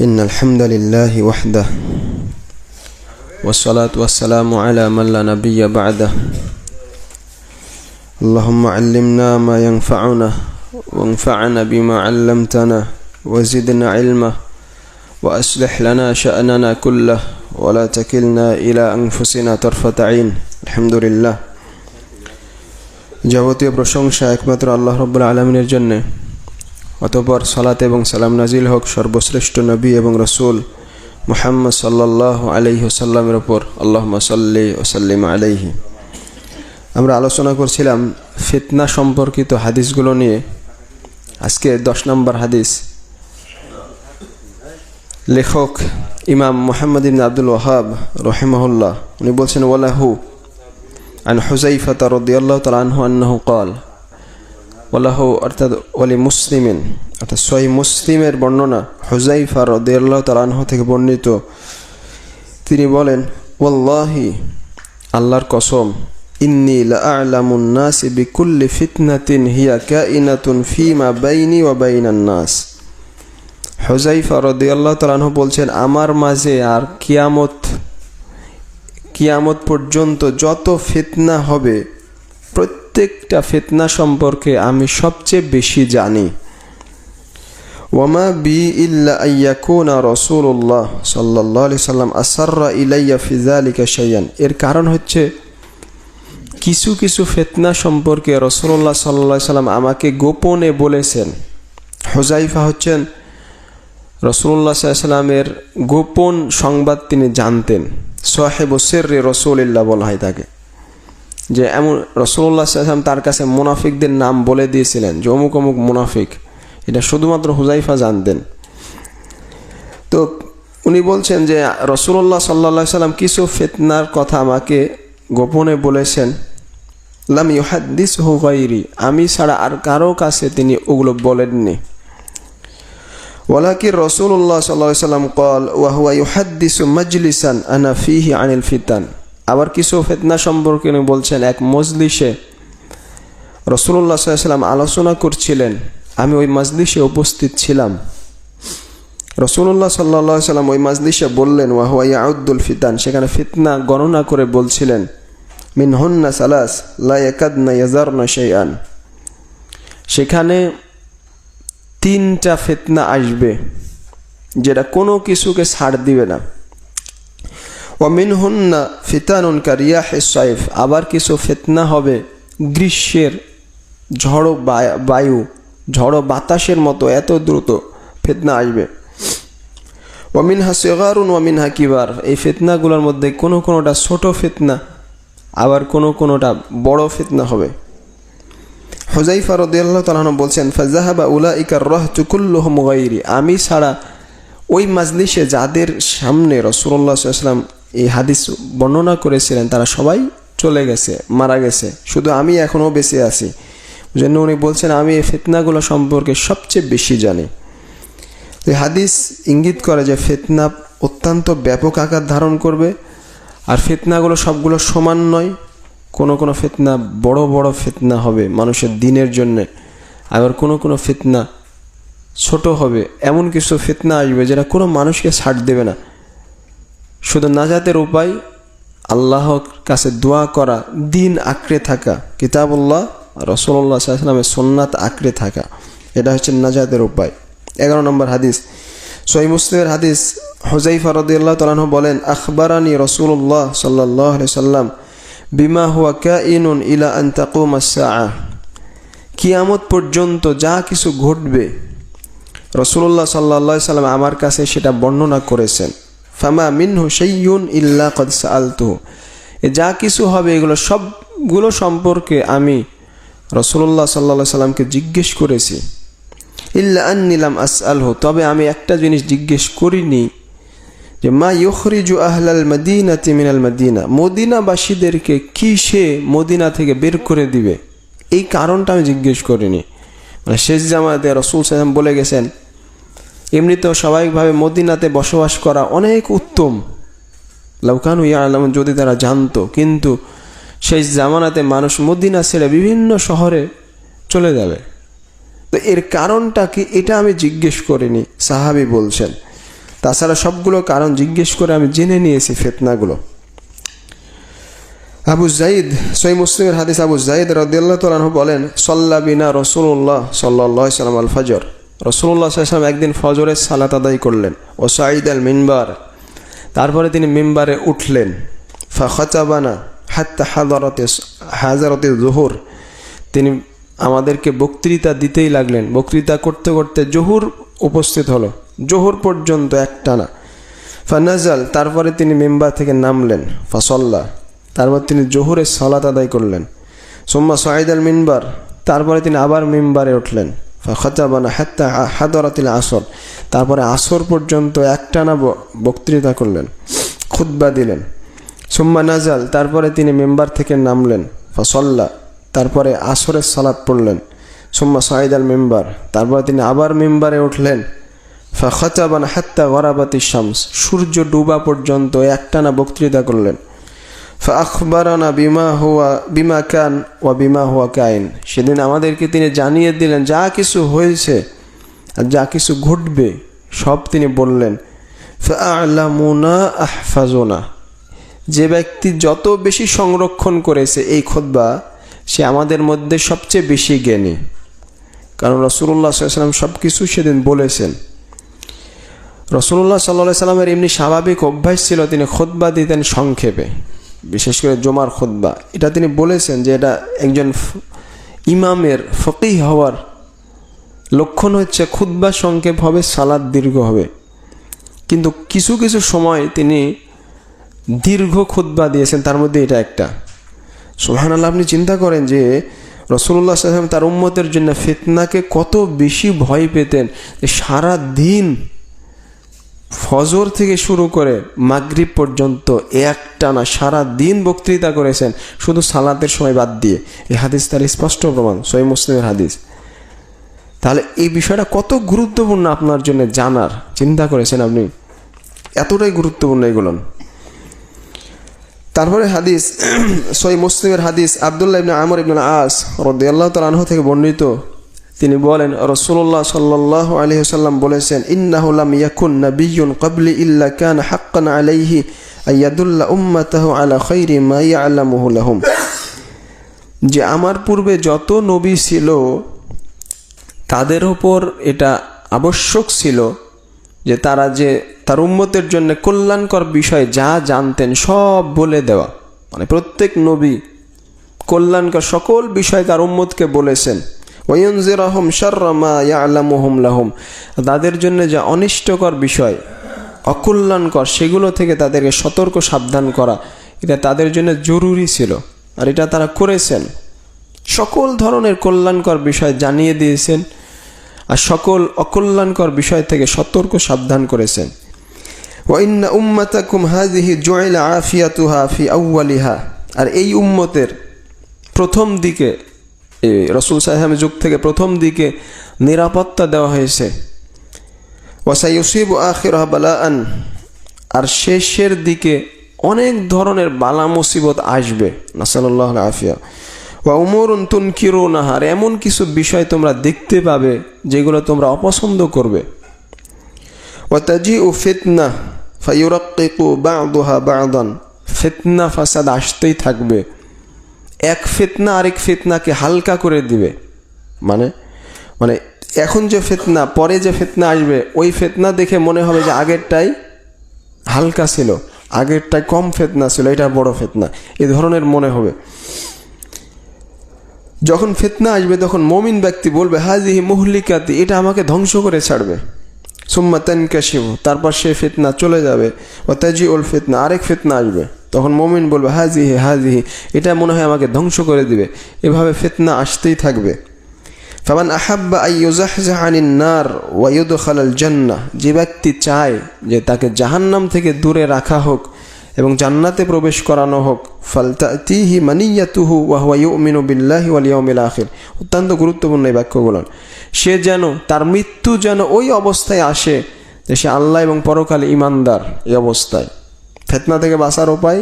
إن الحمد لله وحده والصلاة والسلام على من لا نبي بعده اللهم علمنا ما ينفعنا وانفعنا بما علمتنا وزدنا علما وأصلح لنا شأننا كله ولا تكلنا إلى أنفسنا طرفة عين الحمد لله যাবতীয় প্রশংসা একমাত্র আল্লাহ রব্বুল আলমিনের জন্যে অতপর সালাত এবং সালাম নাজিল হোক সর্বশ্রেষ্ঠ নবী এবং রসুল মুহাম্মদ সাল্লাহ আলহি ওসাল্লামের ওপর আল্লাহ সাল্লি ওসাল্লিম আলহি আমরা আলোচনা করছিলাম ফিতনা সম্পর্কিত হাদিসগুলো নিয়ে। আজকে দশ নম্বর হাদিস। লেখক ইমাম মোহাম্মদ ইবন আব্দুল ওহাব রহেমহুল্লাহ, উনি বলছেন, ওয়ালাহু আন হুজাইফা তার রদিয়াল্লাহ তাল আনহু কল। ওলাহ অর্থাৎ অলি মুসলিমিন, অর্থাৎ সহি মুসলিমের বর্ণনা হুজাইফা রদিয়াল্লাহ তালানহ থেকে বর্ণিত। তিনি বলেন ওল্লাহি আল্লাহর কসম, ইন্নি লাআলামুন্নাস বিকুল্লি ফিতনাতিন হিয়া কাইনাতুন ফিমা বাইনি ও বাইনান নাস। হুজাইফা আল্লাহ তাআলা বলছেন, আমার মাঝে আর কিয়ামত কিয়ামত পর্যন্ত যত ফিতনা হবে প্রত্যেকটা ফিতনা সম্পর্কে আমি সবচেয়ে বেশি জানি। ওয়ামা বি ইল্লা রসুল্লাহ আসাররা ইলাইয়া ফিজালিকা শাইয়ান এর কারণ হচ্ছে, কিছু কিছু ফেতনা সম্পর্কে রসুল্লাহ সাল্লাহ সাল্লাম আমাকে গোপনে বলেছেন। হোজাইফা হচ্ছেন রসুল্লাহ সাল্লামের গোপন সংবাদ তিনি জানতেন। সোহেব সের্রে রসুলিল্লাহ বলা হয় তাকে। যে এমন রসুল্লাহ সাল্লাম তার কাছে মুনাফিকদের নাম বলে দিয়েছিলেন যে অমুক অমুক মুনাফিক। এটা শুধুমাত্র হুজাইফা জানতেন। তো উনি বলছেন যে রসুল্লাহ সাল্লা সাল্লাম কিছু ফেতনার কথা আমাকে গোপনে বলেছেন। লাম ইহাদ্দিস হুগাইরি আমি ছাড়া আর কারও কাছে তিনি ওগুলো বলেননি। ওয়ালাকি রসুল্লাহ সাল্লাহ সাল্লাম কল ওয়াহুয়া ইহাদ্দিস মজলিসান, আনা ফিহি আনিল ফিতান। আবার কিছু ফেতনা সম্পর্কে উনি বলছেন, এক মজলিসে রসুল্লাহ সাল্লাম আলোচনা করছিলেন, আমি ওই মাজলিসে উপস্থিত ছিলাম। রসুল্লাহ সাল্লা সাল্লাম ওই মাজলিসে বললেন ওয়াহুয়া আউদ্দুল ফিতান সেখানে ফিতনা গণনা করে বলছিলেন, মিন হন্না সালাস লায়াকাদনা ইয়াজারনা শেয়ান সেখানে তিনটা ফিতনা আসবে, যেটা কোনো কিছুকে ছাড় দিবে না। ওমিন হুন্না ফিতানুন কারিয়া সাইফ আবার কিছু ফেতনা হবে গ্রীষ্মের ঝড়ো বায়ু ঝড়ো বাতাসের মতো, এত দ্রুত ফেতনা আসবে। ওমিনহা সেগারুন ওমিনহা কিবার এই ফেতনাগুলোর মধ্যে কোনো কোনোটা ছোট ফিতনা, আবার কোনো কোনোটা বড় ফিতনা হবে। হুজাইফা রদিয়াল্লাহ তালাহন বলছেন ফাজাহাবা উলা ইকার রহ চুকুল্লুহ মুগাইরি আমি ছাড়া ওই মাজলিসে যাদের সামনে রসুল্লাহ সাল্লাম এই হাদিস বর্ণনা করেছিলেন, তারা সবাই চলে গেছে, মারা গেছে। শুধু আমি এখনও বেঁচে আছি। জন্য উনি বলছেন, আমি এই ফেতনাগুলো সম্পর্কে সবচেয়ে বেশি জানি। এই হাদিস ইঙ্গিত করে যে ফেতনা অত্যন্ত ব্যাপক আকার ধারণ করবে, আর ফেতনাগুলো সবগুলো সমান নয়। কোনো কোনো ফেতনা বড় বড় ফেতনা হবে মানুষের দিনের জন্যে, আবার কোনো কোনো ফেতনা ছোট হবে। এমন কিছু ফেতনা আসবে যেটা কোনো মানুষকে ছাড় দেবে না। শুধু নাজাতের উপায়, আল্লাহর কাছে দোয়া করা, দিন আঁকড়ে থাকা, কিতাবুল্লাহ রসল্লাহ সাল্লামের সোননাথ আঁকড়ে থাকা, এটা হচ্ছে নাজাতের উপায়। এগারো নম্বর হাদিস সই মুসলিমের হাদিস হুজাইফা রদিয়াল্লাহ তালাহ বলেন, আখবরানি রসুল্লাহ সাল্লাহ সাল্লাম বিমা হুয়া কা ইনুন ইলা আন তাকুম কিয়ামত পর্যন্ত যা কিছু ঘটবে রসুল্লাহ সাল্লা সাল্লাম আমার কাছে সেটা বর্ণনা করেছেন। ফামা মিনহু সেইয়ুন ইল্লা কদ আলতুহু যা কিছু হবে, এগুলো সবগুলো সম্পর্কে আমি রসুল্লাহ সাল্লা সাল্লামকে জিজ্ঞেস করেছি। ইল্লা আন নিলাম আস আলহু তবে আমি একটা জিনিস জিজ্ঞেস করিনি, যে মা ইয়খরিজু আহলাল মদিনা তিমিনাল মদিনা। মদিনাবাসীদেরকে কি সে মদিনা থেকে বের করে দিবে? এই কারণটা আমি জিজ্ঞেস করিনি। মানে শেষ জামাতে রসুল সাহেব বলে গেছেন এমনিতেও স্বাভাবিকভাবে মদিনাতে বসবাস করা অনেক উত্তম। লাউকানু ইয়া আলম যদি তারা জানতো। কিন্তু সেই জামানাতে মানুষ মদিনা ছেড়ে বিভিন্ন শহরে চলে যাবে। তো এর কারণটা কি? এটা আমি জিজ্ঞেস করিনি, সাহাবি বলছেন। তাছাড়া সবগুলো কারণ জিজ্ঞেস করে আমি জেনে নিয়েছি ফেতনাগুলো। আবু জাইদ সই মুসলিমের হাদিস আবু জাইদ রদিয়াল্লাহ তালু বলেন, সল্লা বিনা রসুল্লাহ সাল্লাহ সাল্লাম আল ফজর রসুল্লাহ সাল্লাম একদিন ফজরের সালাত আদায় করলেন। ও সাঈদ আল মিনবার। তারপরে তিনি মিম্বারে উঠলেন। ফাখাচাবানা হাত্তা হাজারতে হাজারতে জোহর। তিনি আমাদেরকে বক্তৃতা দিতেই লাগলেন। বক্তৃতা করতে করতে জহুর উপস্থিত হলো। জোহর পর্যন্ত একটানা। ফানাজাল, তারপরে তিনি মেম্বার থেকে নামলেন। ফাসল্লা, তারপর তিনি জোহরের সালাত আদায় করলেন। সোম্মা সাঈদ আল মিনবার, তারপরে তিনি আবার মেম্বারে উঠলেন। ফাখাচাবানা হাত্তা হাদরাতিল আসর। তারপরে আসর পর্যন্ত একটানা বক্তৃতা করলেন খুদ্া দিলেন। সুম্মা নাজাল, তারপরে তিনি মেম্বার থেকে নামলেন, ফসল্লা, তারপরে আসরের সালাদ পড়লেন। সুম্মা সাঈদ আল মেম্বার, তারপরে তিনি আবার মেম্বারে উঠলেন। ফাখাচাবান হাত্তা গরাবাতি শামস, সূর্য ডুবা পর্যন্ত একটানা বক্তৃতা করলেন। ফাখবারানা বিমা হুয়া বিমা কান ওয়া বিমা হুয়া কাইন সেদিন আমাদেরকে তিনি জানিয়ে দিলেন, যা কিছু হয়েছে আর যা কিছু ঘটবে, সব তিনি বললেন ফালামুনা আহফাজোনা। যে ব্যক্তি যত বেশি সংরক্ষণ করেছে এই খোদবা সে আমাদের মধ্যে সবচেয়ে বেশি জ্ঞানী। কারণ রসুল্লাহ সাল্লাম সব কিছু সেদিন বলেছেন। রসুল্লাহ সাল্লাহ সাল্লামের এমনি স্বাভাবিক অভ্যাস ছিল তিনি খোদবা দিতেন সংক্ষেপে। বিশেষ করে জমার খোদবা এটা তিনি বলেছেন যে এটা একজন ইমামের ফকিহ হওয়ার লক্ষণ হচ্ছে খুদ্া সংক্ষেপ হবে সালাদ দীর্ঘ হবে। কিন্তু কিছু কিছু সময় তিনি দীর্ঘ খুদ্া দিয়েছেন, তার মধ্যে এটা একটা। সোহান আল্লাহ আপনি চিন্তা করেন যে রসুল্লাহ সাল্লাম তার উম্মতের জন্য ফিতনাকে কত বেশি ভয় পেতেন সারা দিন ফজর থেকে শুরু করে মাগরিব পর্যন্ত একটানা সারা দিন বক্তৃতা করেছেন, শুধু সালাতের সময় বাদ দিয়ে। এই হাদিস তার স্পষ্ট প্রমাণ সই মুসলিমের হাদিস। তাহলে এই বিষয়টা কত গুরুত্বপূর্ণ আপনার জন্য জানার, চিন্তা করেছেন আপনি? এতটাই গুরুত্বপূর্ণ এগুলো। তারপরে হাদিস সই মুসলিমের হাদিস আবদুল্লাহ ইবনা আমর ইবনুল আস রদিয়াল্লাহ তালাহ থেকে বর্ণিত। তিনি বলেন রসুল্লাহ সাল্লাহ আলহিহাল্লাম বলেছেন ইন্নাহুলাম ইয়াকুন নবিয়ুন কবলি ইল্লা কান হাক্কান আলাইহি আয়াদুল্লাহ উম্মাতাহু আলা খৈরি মা ইয়ালামুহু লাহুম। যে আমার পূর্বে যত নবী ছিল, তাদের ওপর এটা আবশ্যক ছিল যে তারা যে তার উম্মতের জন্য কল্যাণকর বিষয় যা জানতেন সব বলে দেওয়া। মানে প্রত্যেক নবী কল্যাণকর সকল বিষয় তার উম্মতকে বলেছেন। ওয়নজিরাহম শর্রমা ইয়ালামুহম লাহম তাদের জন্য যা অনিষ্টকর বিষয়, অকল্যাণকর, সেগুলো থেকে তাদেরকে সতর্ক, সাবধান করা, এটা তাদের জন্য জরুরি ছিল। আর এটা তারা করেছেন। সকল ধরনের কল্যাণকর বিষয় জানিয়ে দিয়েছেন আর সকল অকল্যাণকর বিষয় থেকে সতর্ক, সাবধান করেছেন। ওয়াইন্না উম্মাতাকুম হাজিহি জয়লা আফিয়াতুহা ফি আউ্বালিহা আর এই উম্মতের প্রথম দিকে রসুল সাহেবের যুগ থেকে প্রথম দিকে নিরাপত্তা দেওয়া হয়েছে। ওয়াসাইসিব আখির বালাআন। আর শেষের দিকে অনেক ধরনের বালা মুসিবত আসবে। নাসাল্লাহ আফিয়া ওয়া উমরুন তুন নাহার এমন কিছু বিষয় তোমরা দেখতে পাবে যেগুলো তোমরা অপছন্দ করবে। ওয়াতাজি ও ফিতনা ফাইউরাক্কিকু বাদুহা বাদান। ফিতনা ফাসাদ আসতেই থাকবে। এক ফেতনা আরেক ফেতনাকে হালকা করে দিবে। মানে মানে এখন যে ফেতনা, পরে যে ফেতনা আসবে, ওই ফেতনা দেখে মনে হবে যে আগেরটাই হালকা ছিল, আগেরটাই কম ফেতনা ছিল, এটা বড় ফেতনা। এ ধরনের মনে হবে। যখন ফেতনা আসবে, তখন মমিন ব্যক্তি বলবে হাজি মহলিকাতি, এটা আমাকে ধ্বংস করে ছাড়বে। সুম্মা তানকাশিব তারপর সে ফেতনা চলে যাবে ও তাজি ওল ফেতনা, আরেক ফেতনা আসবে। তখন মমিন বলবে হাজিহি হাজিহি এটা মনে হয় আমাকে ধ্বংস করে দিবে। এভাবে ফেতনা আসতেই থাকবে। ফামান আহাব্বা আইয়ুজাহজাহানিন নার ওয়াইদ খালাল জান্না যে ব্যক্তি চায় যে তাকে জাহান্নাম থেকে দূরে রাখা হোক এবং জান্নাতে প্রবেশ করানো হোক, ফালতাতিহি মানিয়াতুহু ইউমিনু বিল্লাহি ওয়াল ইয়াউমিল আখির। অত্যন্ত গুরুত্বপূর্ণ এই বাক্যগুলো। সে যেন, তার মৃত্যু যেন ওই অবস্থায় আসে যে সে আল্লাহ এবং পরকালে ইমানদার এই অবস্থায়। ফেতনা থেকে বাঁচার উপায়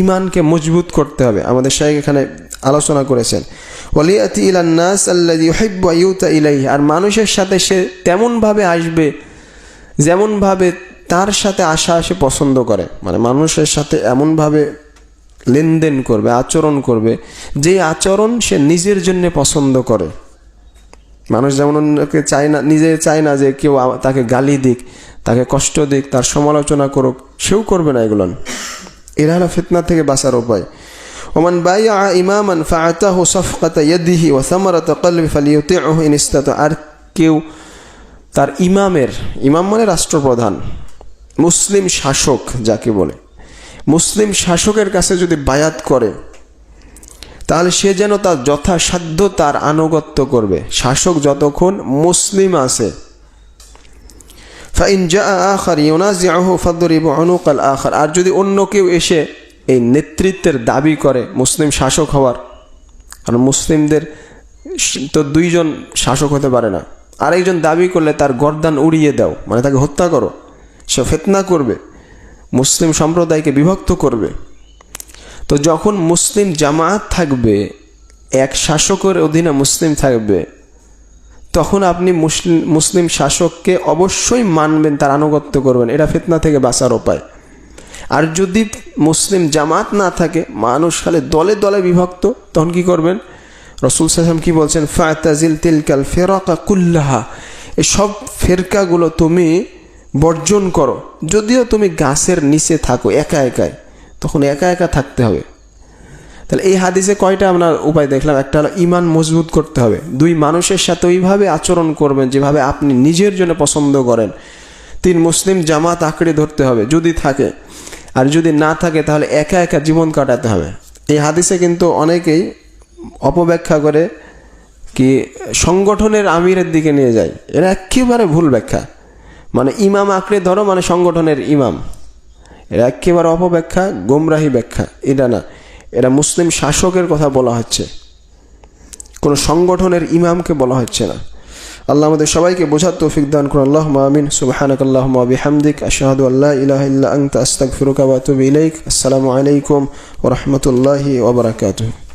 ইমানকে মজবুত করতে হবে। আমাদের সাহেব এখানে আলোচনা করেছেন। ওলিয়াতি ইলান্নাস আল্লাদি ইলাই আর মানুষের সাথে সে তেমনভাবে আসবে, যেমনভাবে তার সাথে আশা আসে পছন্দ করে। মানে মানুষের সাথে এমনভাবে লেনদেন করবে, আচরণ করবে, যে আচরণ সে নিজের জন্য পছন্দ করে। মানুষ যেমন অন্যকে চায় না, নিজে চায় না যে কেউ তাকে গালি দিক, তাকে কষ্ট দিক, তার সমালোচনা করুক, সেও করবে না এগুলো। এরা হলো ফিতনা থেকে বাঁচার উপায়। বাইয়া ইমামান ফাআতাহু সাফকাতা ইয়াদিহি ওয়া সামারাতা কলবি ফালিয়ুতিউহু ইন ইসতাতা। আর কেউ তার ইমামের, ইমাম মানে রাষ্ট্রপ্রধান, মুসলিম শাসক যাকে বলে। মুসলিম শাসকের কাছে যদি বায়াত করে তাহলে সে যেন তার যথাসাধ্য তার আনুগত্য করবে। শাসক যতক্ষণ মুসলিম আছে। ফাইন আর যদি অন্য কেউ এসে এই নেতৃত্বের দাবি করে মুসলিম শাসক হওয়ার, কারণ মুসলিমদের তো দুইজন শাসক হতে পারে না। আরেকজন দাবি করলে তার গর্দান উড়িয়ে দাও মানে তাকে হত্যা করো। সে ফেতনা করবে, মুসলিম সম্প্রদায়কে বিভক্ত করবে। তো যখন মুসলিম জামাত থাকবে, এক শাসকের অধীনে মুসলিম থাকবে, তখন আপনি মুসলিম মুসলিম শাসককে অবশ্যই মানবেন, তার আনুগত্য করবেন। এটা ফিতনা থেকে বাঁচার উপায়। আর যদি মুসলিম জামাত না থাকে, মানুষ খালি দলে দলে বিভক্ত, তখন কি করবেন? রসুল সাহেব কি বলছেন, ফাতাজিল তিলকাল ফেরকা কুল্লাহা এই সব ফেরকাগুলো তুমি বর্জন করো। যদিও তুমি গাছের নিচে থাকো, একা একাই। তখন একা একা থাকতে হবে। তাহলে এই হাদিসে কয়টা আমরা উপায় দেখলাম? একটা হলো ইমান মজবুত করতে হবে। দুই, মানুষের সাথে ওইভাবে আচরণ করবেন যেভাবে আপনি নিজের জন্য পছন্দ করেন। তিন, মুসলিম জামাত আঁকড়ে ধরতে হবে, যদি থাকে। আর যদি না থাকে, তাহলে একা একা জীবন কাটাতে হবে। এই হাদিসে কিন্তু অনেকেই অপব্যাখ্যা করে কি সংগঠনের আমিরের দিকে নিয়ে যায়। এরা একেবারে ভুল ব্যাখ্যা। মানে ইমাম আঁকড়ে ধরো মানে সংগঠনের ইমাম। এরা একেবারে অপব্যাখ্যা, গোমরাহি ব্যাখ্যা। এটা না। এটা মুসলিম শাসকের কথা বলা হচ্ছে। কোনো সংগঠনের ইমামকে বলা হচ্ছে না। আল্লাহ আমাদের সবাইকে বোঝার তৌফিক দান করুন। আল্লাহ মামিন সুবাহানকাল্লাহ বিহামদিক। আশহাদু আল্লা ইলাহা ইল্লা ওয়া আতুবু ইলাইক। আসসালামু আলাইকুম ওরহমতুল্লাহি রাহমাতুল্লাহি ওয়া বারাকাতুহু।